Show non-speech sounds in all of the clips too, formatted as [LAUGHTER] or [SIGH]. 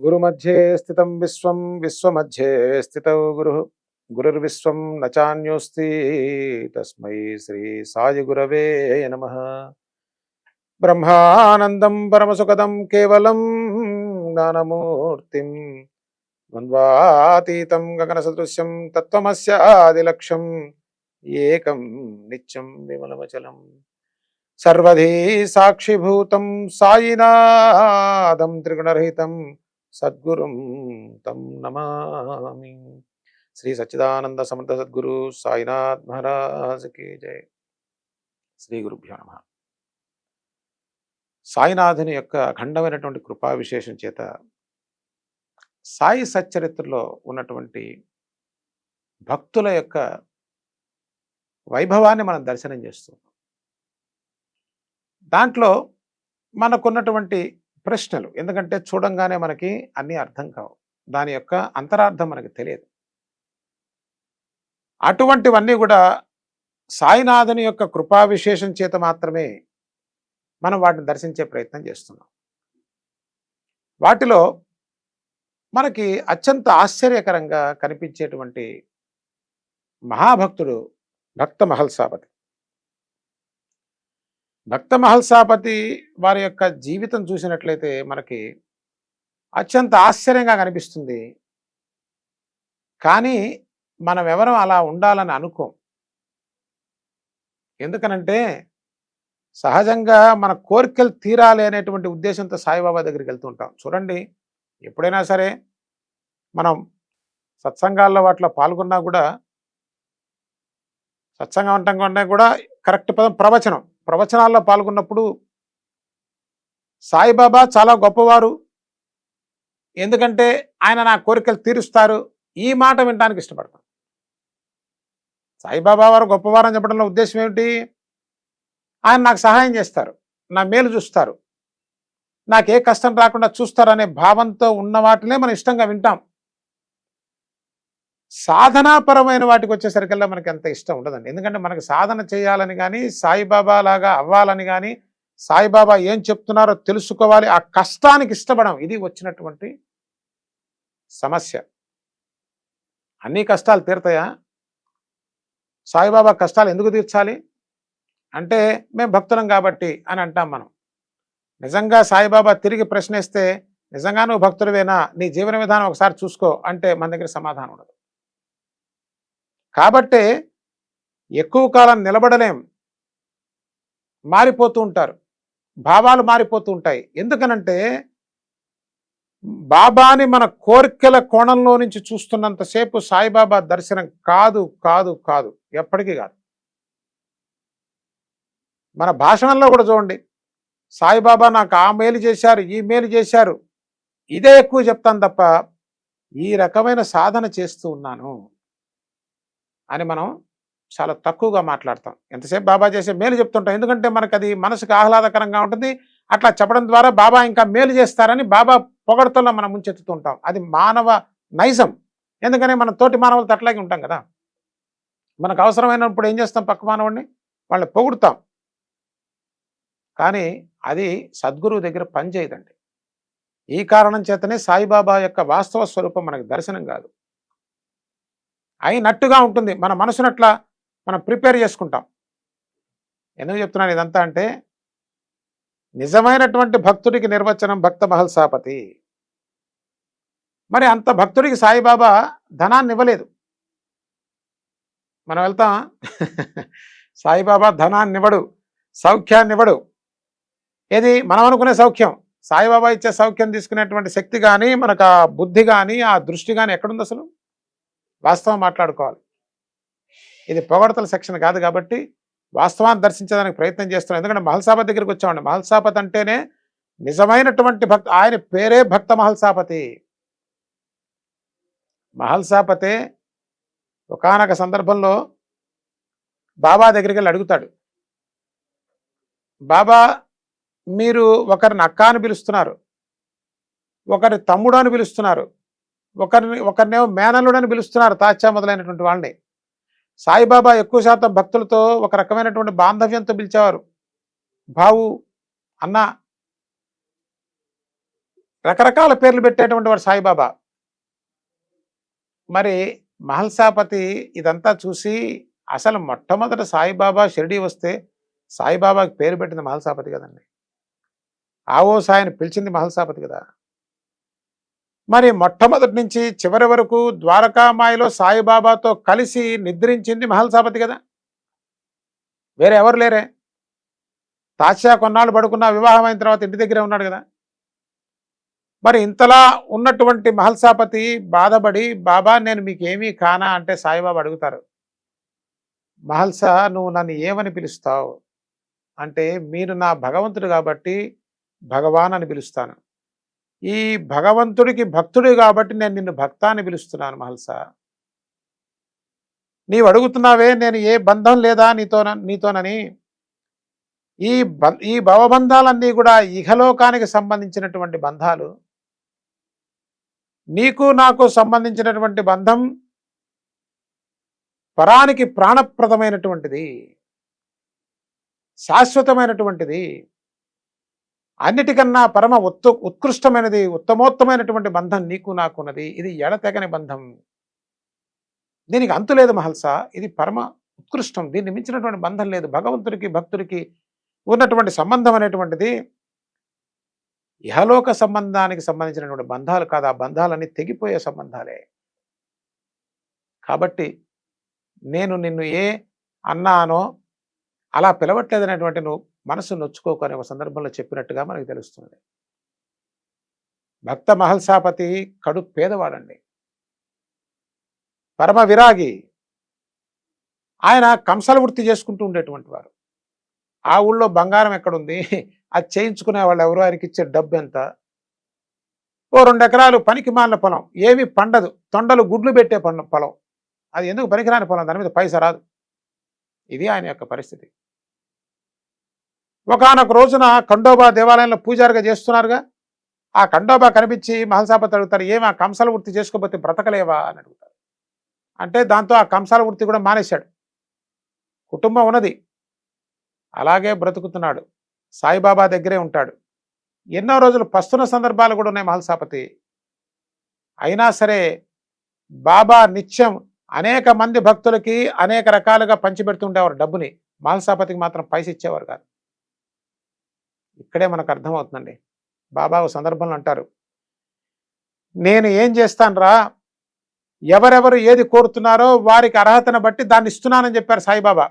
గురుమధ్యే స్థితం విశ్వం విశ్వమధ్యే స్థితౌ గురు. గురుర్విశ్వం నచాన్యోస్తి తస్మై శ్రీ సాయి గురవే నమ. బ్రహ్మానందం పరమసుఖదం కేవలం జ్ఞానమూర్తిం ద్వంద్వాతీతం గగనసదృశ్యం తత్వమస్యాదిలక్ష్యం ఏకం నిత్యం విమలమచలం. సర్వధీ సాక్షిభూతం సాయినాథం త్రిగుణరహితం సద్గురుం తం నమామి. శ్రీ సచ్చిదానంద సమర్థ సద్గురు సాయినాథ్ మహారాజ్కి జయ శ్రీ గురుభ్యో నమ. సాయినాథుని యొక్క అఖండమైనటువంటి కృపా విశేషం చేత సాయి సచ్చరిత్రలో ఉన్నటువంటి భక్తుల యొక్క వైభవాన్ని మనం దర్శనం చేస్తున్నాం. దాంట్లో మనకున్నటువంటి ప్రశ్నలు. ఎందుకంటే చూడంగానే మనకి అన్నీ అర్థం కావు. దాని యొక్క అంతరార్థం మనకి తెలియదు. అటువంటివన్నీ కూడా సాయినాథుని యొక్క కృపా విశేషం చేత మాత్రమే మనం వాటిని దర్శించే ప్రయత్నం చేస్తున్నాం. వాటిలో మనకి అత్యంత ఆశ్చర్యకరంగా కనిపించేటువంటి మహాభక్తుడు భక్త మహల్సాపతి భక్త మహల్సాపతి వారి యొక్క జీవితం చూసినట్లయితే మనకి అత్యంత ఆశ్చర్యంగా కనిపిస్తుంది. కానీ మనం ఎవరం అలా ఉండాలని అనుకోం. ఎందుకనంటే సహజంగా మన కోరికలు తీరాలి అనేటువంటి ఉద్దేశంతో సాయిబాబా దగ్గరికి వెళ్తూ ఉంటాం. చూడండి ఎప్పుడైనా సరే మనం సత్సంగాల్లో వాటిలో పాల్గొన్నా కూడా సత్సంగం అంటాం కూడా కరెక్ట్ పదం ప్రవచనం. ప్రవచనాల్లో పాల్గొన్నప్పుడు సాయిబాబా చాలా గొప్పవారు. ఎందుకంటే ఆయన నా కోరికలు తీరుస్తారు. ఈ మాట వినడానికి ఇష్టపడతాం సాయిబాబా వారు గొప్పవారు అని చెప్పడంలో ఉద్దేశం ఏమిటి? ఆయన నాకు సహాయం చేస్తారు. నా మేలు చూస్తారు. నాకు ఏ కష్టం రాకుండా చూస్తారనే భావంతో ఉన్న వాటినే మనం ఇష్టంగా వింటాం. సాధనాపరమైన వాటికి వచ్చేసరికల్లా మనకి అంత ఇష్టం ఉండదండి. ఎందుకంటే మనకి సాధన చేయాలని కానీ సాయిబాబా లాగా అవ్వాలని కానీ సాయిబాబా ఏం చెప్తున్నారో తెలుసుకోవాలి. ఆ కష్టానికి ఇష్టపడం ఇది వచ్చినటువంటి సమస్య. అన్ని కష్టాలు తీరుతాయా? సాయిబాబా కష్టాలు ఎందుకు తీర్చాలి? అంటే మేము భక్తులం కాబట్టి అని అంటాం మనం. నిజంగా సాయిబాబా తిరిగి ప్రశ్నిస్తే నిజంగా నువ్వు భక్తుడివేనా? నీ జీవన విధానం ఒకసారి చూసుకో అంటే మన దగ్గర సమాధానం ఉండదు. కాబట్టే ఎక్కువ కాలం నిలబడలేం. మారిపోతూ ఉంటారు. భావాలు మారిపోతూ ఉంటాయి. ఎందుకనంటే బాబాని మన కోరికల కోణంలో నుంచి చూస్తున్నంతసేపు సాయిబాబా దర్శనం కాదు కాదు కాదు. ఎప్పటికీ కాదు. మన భాషణంలో కూడా చూడండి. సాయిబాబా నాకు ఆ మేలు చేశారు ఈ మేలు చేశారు. ఇదే ఎక్కువ చెప్తాను తప్ప ఈ రకమైన సాధన చేస్తూ ఉన్నాను. అని మనం చాలా తక్కువగా మాట్లాడతాం. ఎంతసేపు బాబా చేసే మేలు చెప్తుంటాం. ఎందుకంటే మనకు అది మనసుకు ఆహ్లాదకరంగా ఉంటుంది. అట్లా చెప్పడం ద్వారా బాబా ఇంకా మేలు చేస్తారని బాబా పొగడతల్లో మనం ముంచెత్తుతుంటాం. అది మానవ నైజం. ఎందుకని మన తోటి మానవులతో అట్లాగే ఉంటాం కదా? మనకు అవసరమైనప్పుడు ఏం చేస్తాం పక్క మానవుడిని వాళ్ళని పొగుడుతాం. కానీ అది సద్గురువు దగ్గర పనిచేయదండి. ఈ కారణం చేతనే సాయిబాబా యొక్క వాస్తవ స్వరూపం మనకు దర్శనం కాదు. అయినట్టుగా ఉంటుంది. మన మనసునట్లా మనం ప్రిపేర్ చేసుకుంటాం. ఎందుకు చెప్తున్నాను ఇదంతా అంటే నిజమైనటువంటి భక్తుడికి నిర్వచనం భక్త మహల్ సాపతి మరి అంత భక్తుడికి సాయిబాబా ధనాన్ని ఇవ్వలేదు. మనం వెళ్తాం. [LAUGHS] సాయిబాబా ధనాన్ని ఇవ్వడు సౌఖ్యాన్ని ఇవ్వడు. ఏది? మనం అనుకునే సౌఖ్యం. సాయిబాబా ఇచ్చే సౌఖ్యం తీసుకునేటువంటి శక్తి కానీ మనకు ఆ బుద్ధి కానీ ఆ దృష్టి కానీ ఎక్కడుంది అసలు వాస్తవం మాట్లాడుకోవాలి. ఇది పొగడతల సెక్షన్ కాదు కాబట్టి వాస్తవాన్ని దర్శించడానికి ప్రయత్నం చేస్తున్నాం. ఎందుకంటే మహల్సాపతి దగ్గరికి వచ్చామండి. మహల్సాపతి అంటేనే నిజమైనటువంటి భక్త ఆయన పేరే భక్త మహల్సాపతి. మహల్సాపతే ఒకనొక సందర్భంలో బాబా దగ్గరికి వెళ్ళి అడుగుతాడు. బాబా మీరు ఒకరిని అక్క అని పిలుస్తున్నారు. ఒకరి తమ్ముడు అని పిలుస్తున్నారు. ఒకరిని ఒకరినేమో మేనల్లుడని పిలుస్తున్నారు తాచా మొదలైనటువంటి వాళ్ళని. సాయిబాబా ఎక్కువ శాతం భక్తులతో ఒక రకమైనటువంటి బాంధవ్యంతో పిలిచేవారు. బావు అన్న రకరకాల పేర్లు పెట్టేటువంటి వాడు సాయిబాబా. మరి మహల్సాపతి ఇదంతా చూసి అసలు మొట్టమొదట సాయిబాబా షిరిడి వస్తే సాయిబాబాకి పేరు పెట్టింది మహల్సాపతి కదండి. ఆవో సాయిని పిలిచింది మహల్సాపతి కదా. మరి మొట్టమొదటి నుంచి చివరి వరకు ద్వారకామాయిలో సాయిబాబాతో కలిసి నిద్రించింది మహల్సాపతి కదా. వేరే ఎవరు లేరే. తాషా కొన్నాళ్ళు పడుకున్న వివాహం అయిన తర్వాత ఇంటి దగ్గరే ఉన్నాడు కదా. మరి ఇంతలా ఉన్నటువంటి మహల్సాపతి బాధపడి బాబా నేను మీకేమీ కానా? అంటే సాయిబాబా అడుగుతారు. మహల్సా నువ్వు నన్ను ఏమని పిలుస్తావు? అంటే మీరు నా భగవంతుడు కాబట్టి భగవాన్ అని పిలుస్తాను. ఈ భగవంతుడికి భక్తుడు కాబట్టి నేను నిన్ను భక్త అని పిలుస్తున్నాను మహల్సా. నీవు అడుగుతున్నావే నేను ఏ బంధం లేదా నీతో నీతోనని. ఈ బ ఈ భవబంధాలన్నీ కూడా ఇహలోకానికి సంబంధించినటువంటి బంధాలు. నీకు నాకు సంబంధించినటువంటి బంధం పరానికి ప్రాణప్రదమైనటువంటిది. శాశ్వతమైనటువంటిది. అన్నిటికన్నా పరమ ఉత్తు ఉత్కృష్టమైనది ఉత్తమోత్తమైనటువంటి బంధం నీకు నాకున్నది. ఇది ఎడతెగని బంధం. దీనికి అంతు లేదు మహల్సా. ఇది పరమ ఉత్కృష్టం. దీన్ని మించినటువంటి బంధం లేదు. భగవంతుడికి భక్తుడికి ఉన్నటువంటి సంబంధం అనేటువంటిది ఇహలోక సంబంధానికి సంబంధించినటువంటి బంధాలు కాదు. ఆ బంధాలన్నీ తెగిపోయే సంబంధాలే. కాబట్టి నేను నిన్ను ఏ అన్నానో అలా పిలవట్లేదనేటువంటి నువ్వు మనసు నొచ్చుకోకనే ఒక సందర్భంలో చెప్పినట్టుగా మనకు తెలుస్తుంది. భక్త మహల్సాపతి కడు పేదవాడండి. పరమ విరాగి. ఆయన కంసల వృత్తి చేసుకుంటూ ఉండేటువంటి వారు. ఆ ఊళ్ళో బంగారం ఎక్కడుంది? అది చేయించుకునే వాళ్ళు ఎవరు? ఆయనకి ఇచ్చే డబ్బు ఎంత? ఓ రెండు ఎకరాలు పనికి మాలిన పొలం. ఏమి పండదు. తొండలు గుడ్లు పెట్టే పొలం. అది ఎందుకు పనికిరాని పొలం? దాని మీద పైస రాదు. ఇది ఆయన యొక్క పరిస్థితి. ఒకనొక రోజున ఖండోబా దేవాలయంలో పూజారిగా చేస్తున్నారుగా. ఆ ఖండోబా కనిపించి మహల్సాపతి అడుగుతారు ఏమి ఆ కంసాల వృత్తి చేసుకోకపోతే బ్రతకలేవా? అని అడుగుతారు. అంటే దాంతో ఆ కంసాల వృత్తి కూడా మానేశాడు. కుటుంబం ఉన్నది. అలాగే బ్రతుకుతున్నాడు. సాయిబాబా దగ్గరే ఉంటాడు. ఎన్నో రోజులు పస్తున్న సందర్భాలు కూడా ఉన్నాయి మహల్సాపతి. అయినా సరే బాబా నిత్యం అనేక మంది భక్తులకి అనేక రకాలుగా పంచిపెడుతుండేవారు డబ్బుని. మహల్సాపతికి మాత్రం పైస ఇచ్చేవారు కాదు. ఇక్కడే మనకు అర్థమవుతుందండి. బాబా ఒక సందర్భంలో అంటారు నేను ఏం చేస్తాను రా ఎవరెవరు ఏది కోరుతున్నారో వారికి అర్హతను బట్టి దాన్ని ఇస్తున్నానని చెప్పారు సాయిబాబా.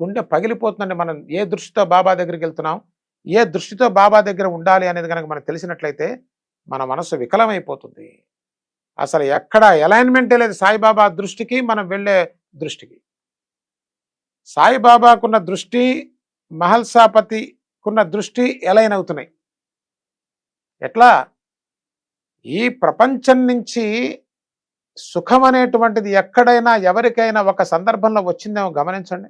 గుండె పగిలిపోతుందండి మనం ఏ దృష్టితో బాబా దగ్గరికి వెళ్తున్నాం ఏ దృష్టితో బాబా దగ్గర ఉండాలి అనేది కనుక మనకు తెలిసినట్లయితే మన మనసు వికలమైపోతుంది. అసలు ఎక్కడ అలైన్మెంటే లేదు సాయిబాబా దృష్టికి మనం వెళ్ళే దృష్టికి. సాయిబాబాకున్న దృష్టి మహల్సాపతికున్న దృష్టి ఎలైన్ అవుతున్నాయి? ఎట్లా? ఈ ప్రపంచం నుంచి సుఖం అనేటువంటిది ఎక్కడైనా ఎవరికైనా ఒక సందర్భంలో వచ్చిందేమో గమనించండి.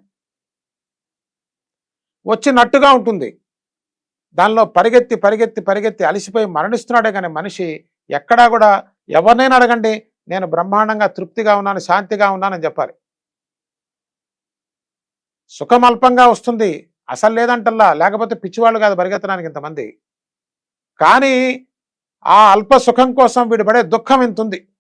వచ్చినట్టుగా ఉంటుంది. దానిలో పరిగెత్తి పరిగెత్తి పరిగెత్తి అలసిపోయి మరణిస్తున్నాడే కానీ మనిషి ఎక్కడా కూడా ఎవరినైనా అడగండి నేను బ్రహ్మాండంగా తృప్తిగా ఉన్నాను శాంతిగా ఉన్నానని చెప్పాలి. సుఖం అల్పంగా వస్తుంది. అసలు లేదంటల్లా లేకపోతే పిచ్చివాళ్ళు కాదు పరిగెత్తడానికి ఇంతమంది. కానీ ఆ అల్ప సుఖం కోసం వీడు పడే దుఃఖం ఇంతుంది. ఉంది